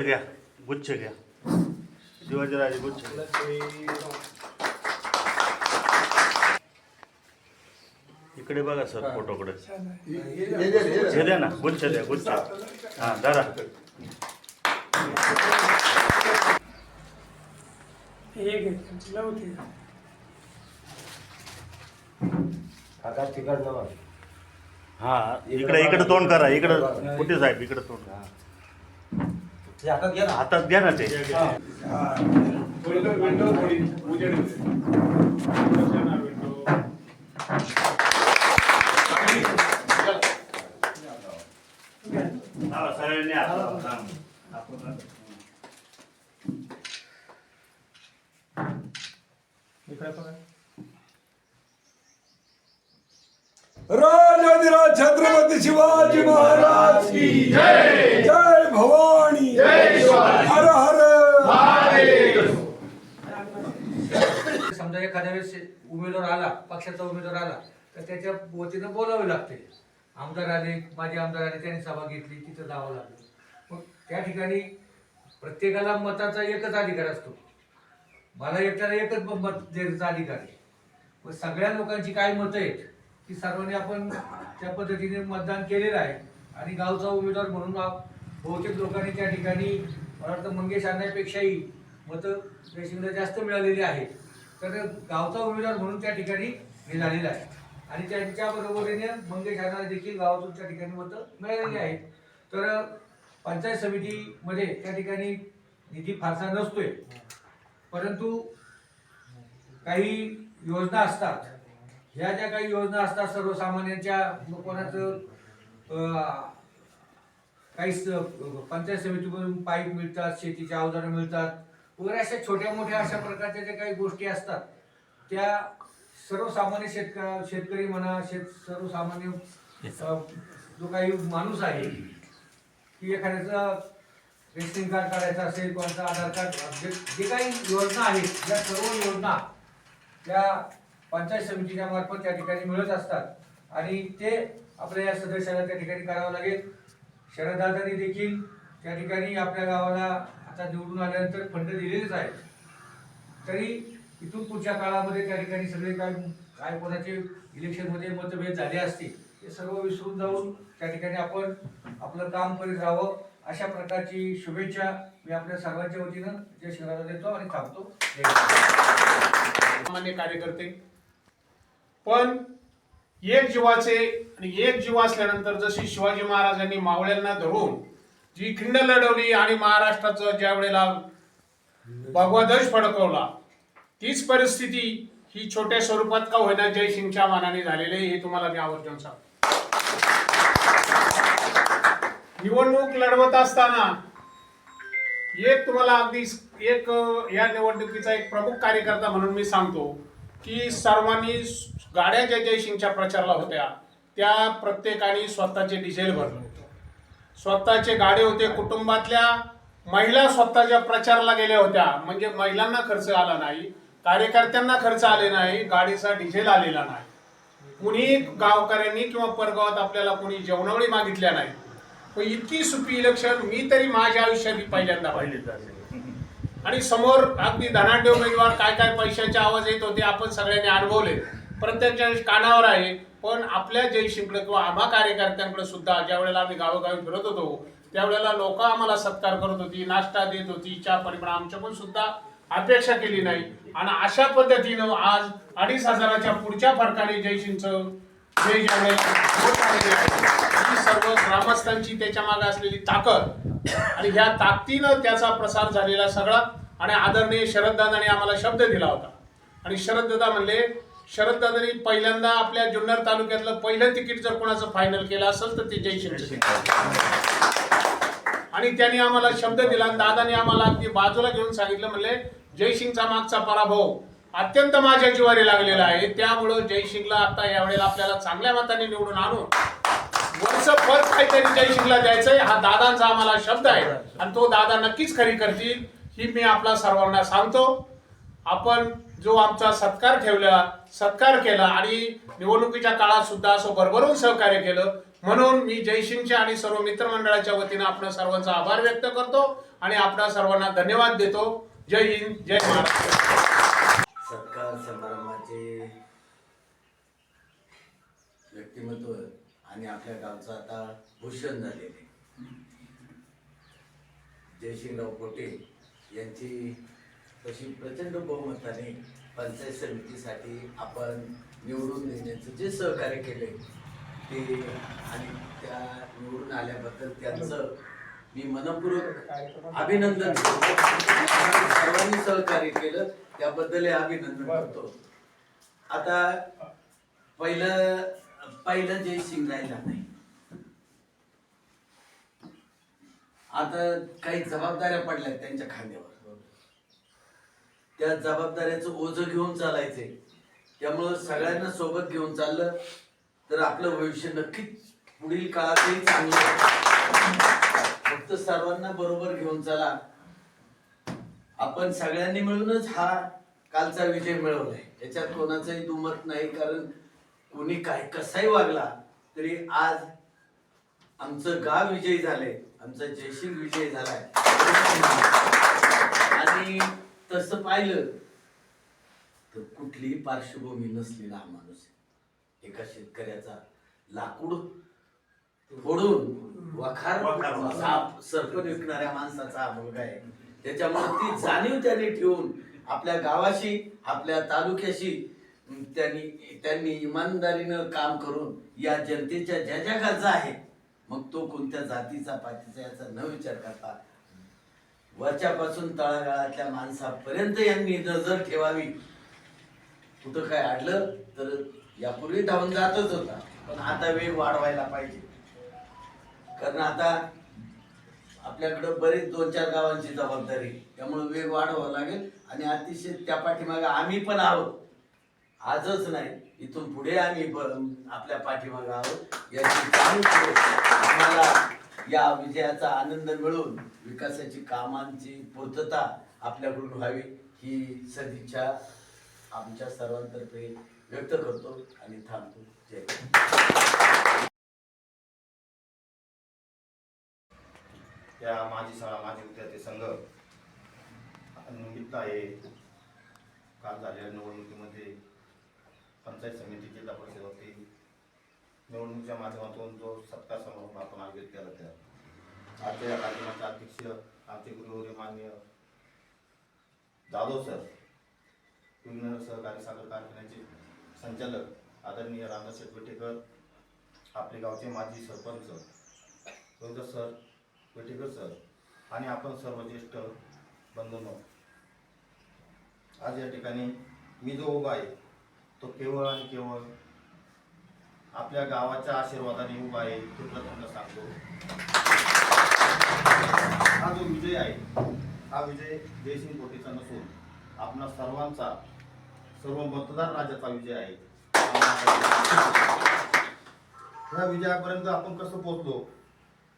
घ्या गुच्छ घ्या. शिवाजीराजे गुच्छ इकडे बघा सर फोटोकडे. हे द्या ना गुच्छ द्या गुच्छ. हा बघ. हा इकडे इकडे तोंड करा इकडे कुठे साहेब इकडे तोंड. करा. हातात घे ना. हातात घ्या ना ते. राजाधिराज छत्रपती शिवाजी महाराज की जय! पक्षाचा उमेदवार आला तर त्याच्या वतीनं बोलावे लागते. आमदार आले माझे आमदार आले त्यांनी सभा घेतली तिथं जावं लागलं. मग त्या ठिकाणी प्रत्येकाला मताचा एकच अधिकार असतो. मला एकट्याला एकच मत द्यायचा अधिकार आहे. पण सगळ्या लोकांची काय मतं आहेत की सर्वांनी आपण त्या पद्धतीने मतदान केलेलं आहे. आणि गावचा उमेदवार म्हणून आप- बहुतेक लोकांनी त्या ठिकाणी मला वाटतं मंगेश आणण्यापेक्षाही मतं जयसिंगला जास्त मिळालेली आहेत. तर गावचा उमेदवार म्हणून त्या ठिकाणी हे झालेलं आहे. आणि त्यांच्या बरोबरीने मंगेश आणा देखील गावातून त्या ठिकाणी मतं मिळालेली आहेत तर पंचायत समितीमध्ये त्या ठिकाणी निधी फारसा नसतोय. परंतु काही योजना असतात. ह्या ज्या काही योजना असतात सर्वसामान्यांच्या कोणाचं काही स- पंचायत समितीमधून पाईप मिळतात शेतीचे अवजारं मिळतात वगैरे अशा छोट्या मोठ्या अशा प्रकारच्या ज्या काही गोष्टी असतात त्या सर्वसामान्य शेतक शेतकरी म्हणा शेत सर्वसामान्य जो काही माणूस आहे की एखाद्याचं रेशनिंग कार्ड काढायचं असेल कोणाचं आधार कार्ड जे जे काही योजना आहेत या सर्व योजना त्या पंचायत समितीच्या मार्फत त्या ठिकाणी मिळत असतात. आणि ते आपल्या या सदस्याला त्या ठिकाणी करावं लागेल. शरददादांनी देखील त्या ठिकाणी आपल्या गावाला आता निवडून आल्यानंतर फंड दिलेलेच आहेत. तरी इथून पुढच्या काळामध्ये त्या ठिकाणी सगळे काय काय कोणाचे इलेक्शनमध्ये मतभेद झाले असतील ते सर्व विसरून जाऊन त्या ठिकाणी आपण आपलं काम करीत राहावं. अशा प्रकारची शुभेच्छा मी आपल्या सर्वांच्या वतीनं जय शिवराला देतो आणि थांबतो. सामान्य कार्यकर्ते पण एक जीवाचे आणि एक जीव असल्यानंतर जशी शिवाजी महाराजांनी मावळ्यांना धरून जी खिंड लढवली आणि महाराष्ट्राचं ज्या वेळेला भगवा ध्वज फडकवला तीच परिस्थिती ही छोट्या स्वरूपात का होईना जयसिंगच्या मानाने झालेली हे तुम्हाला मी आवर्जून सांगतो. निवडणूक लढवत असताना एक तुम्हाला अगदी एक या निवडणुकीचा एक प्रमुख कार्यकर्ता म्हणून मी सांगतो की सर्वांनी गाड्या ज्या जयसिंगच्या प्रचाराला होत्या त्या प्रत्येकाने स्वतःचे डिझेल भरले. स्वतःचे गाडे होते कुटुंबातल्या महिला स्वतःच्या प्रचाराला गेल्या होत्या. म्हणजे महिलांना खर्च आला नाही कार्यकर्त्यांना खर्च आले नाही गाडीचा डिझेल आलेला नाही. कुणी गावकऱ्यांनी किंवा परगावात आपल्याला कुणी जेवणावळी मागितल्या नाही. पण इतकी सुपी इलेक्शन मी तरी माझ्या आयुष्यात पहिल्यांदा पाहिली आणि समोर अगदी धनाढ्य उमेदवार काय काय पैशाचे आवाज येत होते आपण सगळ्यांनी अनुभवले. प्रत्येकाच्या कानावर आहे पण आपल्या जयशिंकडे किंवा आम्हा कार्यकर्त्यांकडे सुद्धा ज्या वेळेला आम्ही गावोगावी फिरत होतो त्यावेळेला लोक आम्हाला सत्कार करत होती नाश्ता देत होती चहा आमच्या पण आमच्याकडून सुद्धा अपेक्षा केली नाही. आणि अशा पद्धतीनं आज अडीच हजाराच्या पुढच्या फरकाने जयशिंगचं जय आहे, ही सर्व ग्रामस्थांची त्याच्यामागे असलेली ताकद आणि ह्या ताकदीनं त्याचा प्रसार झालेला सगळा आणि आदरणीय शरददादांनी आम्हाला शब्द दिला होता. आणि शरददादा म्हणले शरददादांनी पहिल्यांदा आपल्या जुन्नर तालुक्यातलं पहिलं तिकीट जर कोणाचं फायनल केलं असेल तर ते जयशिंग आणि त्यांनी आम्हाला शब्द दिला आणि दादाने आम्हाला अगदी बाजूला घेऊन सांगितलं म्हणले जयसिंगचा मागचा पराभव अत्यंत माझ्या जिवारी लागलेला आहे. त्यामुळं जयसिंगला आता यावेळेला आपल्याला चांगल्या मताने निवडून आणून वरचं फळ काहीतरी जयसिंगला द्यायचंय. हा दादांचा आम्हाला शब्द आहे आणि तो दादा नक्कीच खरी करतील ही मी आपला सर्वांना सांगतो. आपण जो आमचा सत्कार ठेवला सत्कार केला आणि निवडणुकीच्या काळात सुद्धा असं भरभरून सहकार्य केलं. म्हणून मी जयसिंगच्या आणि सर्व मित्रमंडळाच्या वतीनं आपण सर्वांचा आभार व्यक्त करतो आणि आपण सर्वांना धन्यवाद देतो. जय हिंद जय महाराष्ट्र. सत्कार समारंभाचे व्यक्तिमत्व आणि आपल्या गावचं आता भूषण झालेले जयसिंगराव पोटे यांची तशी प्रचंड बहुमताने पंचायत समितीसाठी आपण निवडून देण्याचं जे सहकार्य केले ते आणि त्या निवडून आल्याबद्दल त्यांचं मी मनपूर्वक अभिनंदन करतो. सर्वांनी सहकार्य केलं त्याबद्दल हे अभिनंदन करतो. आता पहिलं पहिलं सिंग राहिला नाही. आता काही जबाबदाऱ्या पडल्या त्यांच्या खांद्यावर. त्या जबाबदाऱ्याचं ओझं घेऊन चालायचे. त्यामुळं सगळ्यांना सोबत घेऊन चाललं. तर आपलं भविष्य नक्कीच पुढील काळातही चांगलं फक्त सर्वांना बरोबर घेऊन चला. आपण सगळ्यांनी मिळूनच हा कालचा विजय मिळवलाय. याच्यात कोणाचंही दुमत नाही कारण कोणी काय कसाही वागला तरी आज आमचं गाव विजयी झालंय. आमचा जयशील विजयी झालाय. तसं पाहिलं तर कुठलीही पार्श्वभूमी नसलेला हा माणूस आहे एका शेतकऱ्याचा लाकूड फोडून वखार. साप सरपण विकणाऱ्या माणसाचा हा मुलगा आहे त्याच्यामुळे ती जाणीव त्यांनी ठेवून आपल्या गावाशी आपल्या तालुक्याशी त्यांनी त्यांनी इमानदारीनं काम करून या जनतेच्या ज्या ज्या गरजा आहेत मग तो कोणत्या जातीचा पातीचा याचा न विचार करता वरच्यापासून तळागाळातल्या माणसापर्यंत यांनी नजर ठेवावी कुठं काय अडलं तर यापूर्वी धावून जातच होता. पण आता वेग वाढवायला पाहिजे. कारण आता आपल्याकडं बरेच दोन चार गावांची जबाबदारी त्यामुळे वेग वाढवावा लागेल आणि अतिशय त्या पाठीमागे आम्ही पण आहोत. आजच नाही इथून पुढे आम्ही आपल्या पाठीमागे आहोत. याची आम्हाला या विजयाचा आनंद मिळून विकासाची कामांची पूर्तता आपल्याकडून व्हावी ही सदिच्छा आमच्या सर्वांतर्फे व्यक्त करतो आणि थांबतो. जय त्या माझी शाळा माझे विद्यार्थी संघ निमित्त आहे. काल झालेल्या निवडणुकीमध्ये पंचायत समिती जिल्हा परिषद होती निवडणुकीच्या माध्यमातून जो सत्कार समारंभ आपण आयोजित केला. आजच्या या कार्यक्रमाचे अध्यक्ष आमचे गुरुवर्य मान्य जाधव सर विनर सहकारी साखर कारखान्याचे संचालक आदरणीय रामदास शेटवेटेकर आपले गावचे माजी सरपंच. रोहित सर वेटेकर सर आणि आपण सर्व ज्येष्ठ बंधूंनो. आज या ठिकाणी मी जो उभा आहे तो केवळ आणि केवळ आपल्या गावाच्या आशीर्वादाने उभा आहे हे प्रथम सांगतो. हा जो विजय आहे हा विजय जयसिंग कोटेचा नसून आपणा सर्वांचा सर्व मतदार राजाचा विजय आहे. ह्या विजयापर्यंत आपण कसं पोहोचलो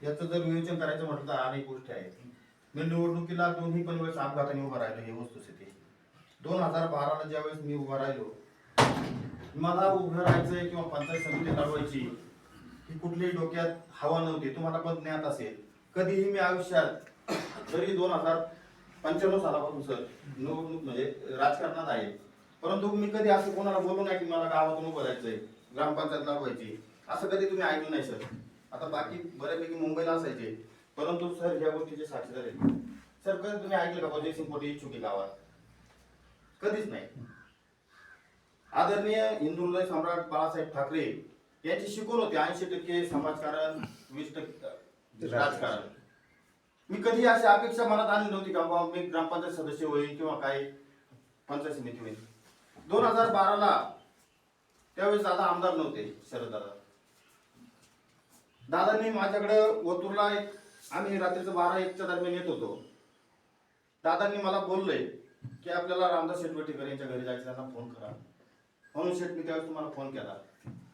याचं जर विवेचन करायचं म्हटलं तर अनेक गोष्टी आहेत. मी निवडणुकीला दोन्ही पण वेळेस अपघाताने उभा राहिलो ही वस्तुस्थिती दोन हजार बाराला ज्यावेळेस मी उभा राहिलो मला उभं राहायचंय किंवा पंचायत समिती लढवायची ही कुठलीही डोक्यात हवा नव्हती. तुम्हाला पण ज्ञात असेल. कधीही मी आयुष्यात जरी दोन हजार पंच्याण्णव सालापासून सर निवडणूक म्हणजे राजकारणात आहे. परंतु मी कधी असं कोणाला बोलू नाही की मला गावातून उभं राहायचंय ग्रामपंचायतला लढवायची असं कधी तुम्ही ऐकलं नाही सर. आता बाकी बऱ्यापैकी मुंबईला असायचे. परंतु सर ह्या गोष्टीचे साक्षीदार आहेत. सर कधी तुम्ही ऐकलं का जयसिंग पोटे इच्छुक आहे गावात? कधीच नाही. आदरणीय हिंदुहृदय सम्राट बाळासाहेब ठाकरे यांची शिकवण होती. ऐंशी टक्के समाजकारण वीस टक्के राजकारण. मी कधी अशी अपेक्षा मनात आली नव्हती का बाबा मी ग्रामपंचायत सदस्य होईल किंवा काय पंचायत समिती होईल दोन हजार बाराला त्यावेळेस दादा आमदार नव्हते शरद दादा. दादांनी माझ्याकडं ओतूरला एक आम्ही रात्रीचं बारा एकच्या दरम्यान येत होतो. दादांनी मला बोललंय की आपल्याला रामदास शेटवटीकर यांच्या घरी जायचं त्यांना फोन करा. म्हणून शेट मी त्यावेळेस तुम्हाला फोन केला.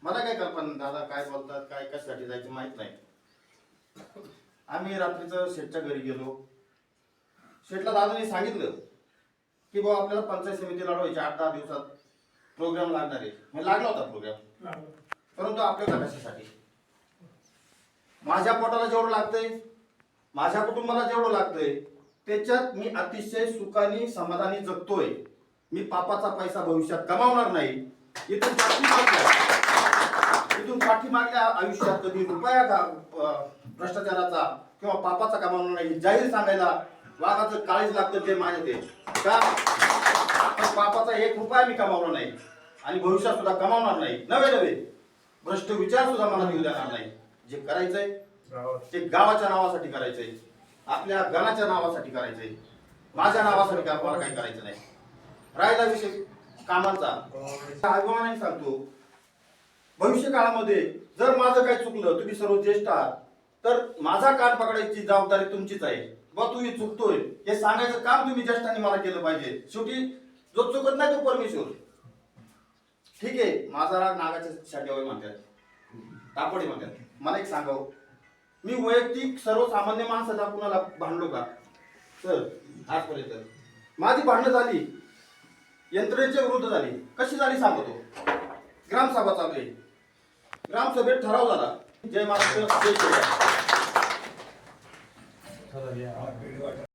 मला काय कल्पना दादा काय बोलतात काय कशासाठी जायचं माहीत नाही. आम्ही रात्रीचं शेटच्या घरी गेलो. शेटला दादांनी सांगितलं की बाबा आपल्याला पंचायत समिती लढवायची आठ दहा दिवसात. प्रोग्राम लागणार आहे. म्हणजे लागला होता प्रोग्राम. परंतु आपल्याला कशासाठी माझ्या पोटाला जेवढं लागतंय माझ्या कुटुंबाला जेवढं लागतंय त्याच्यात मी अतिशय सुखाने समाधानी जगतोय. मी पापाचा पैसा भविष्यात कमावणार नाही. इथून पाठीमागल्या इथून पाठीमागल्या आयुष्यात कधी रुपया भ्रष्टाचाराचा किंवा पापाचा कमावणार नाही जाहीर सांगायला वाघाचं काळीच लागतं ते माझ्या ते का? पापाचा एक रुपया मी कमावला नाही आणि भविष्यात सुद्धा कमावणार नाही. नवे नवे भ्रष्ट विचार सुद्धा मला येऊ देणार नाही. जे करायचंय ते गावाच्या नावासाठी करायचंय. आपल्या गणाच्या नावासाठी करायचंय. माझ्या नावासाठी का मला काही करायचं नाही. राहिला विषय कामांचा. अभिमानाने सांगतो. भविष्य काळामध्ये जर माझं काही चुकलं तुम्ही सर्व ज्येष्ठ आहात. तर माझा कान पकडायची जबाबदारी तुमचीच आहे. बा तू चुकतोय. हे सांगायचं काम तुम्ही ज्येष्ठांनी मला केलं पाहिजे. शेवटी जो चुकत नाही तो परमेश्वर. ठीक आहे माझा राग नागाच्या शाट्यावर म्हणतात. तापडे म्हणतात. मला एक सांगाव हो. मी वैयक्तिक सर्वसामान्य माणसाचा कुणाला भांडलो का? सर आजपर्यंत. माझी भांडणं झाली. यंत्रणेच्या विरुद्ध झाली. कशी झाली सांगतो. ग्रामसभा चालू आहे. ग्रामसभेत ठराव झाला. जय महाराष्ट्र जय शिवराय 特别好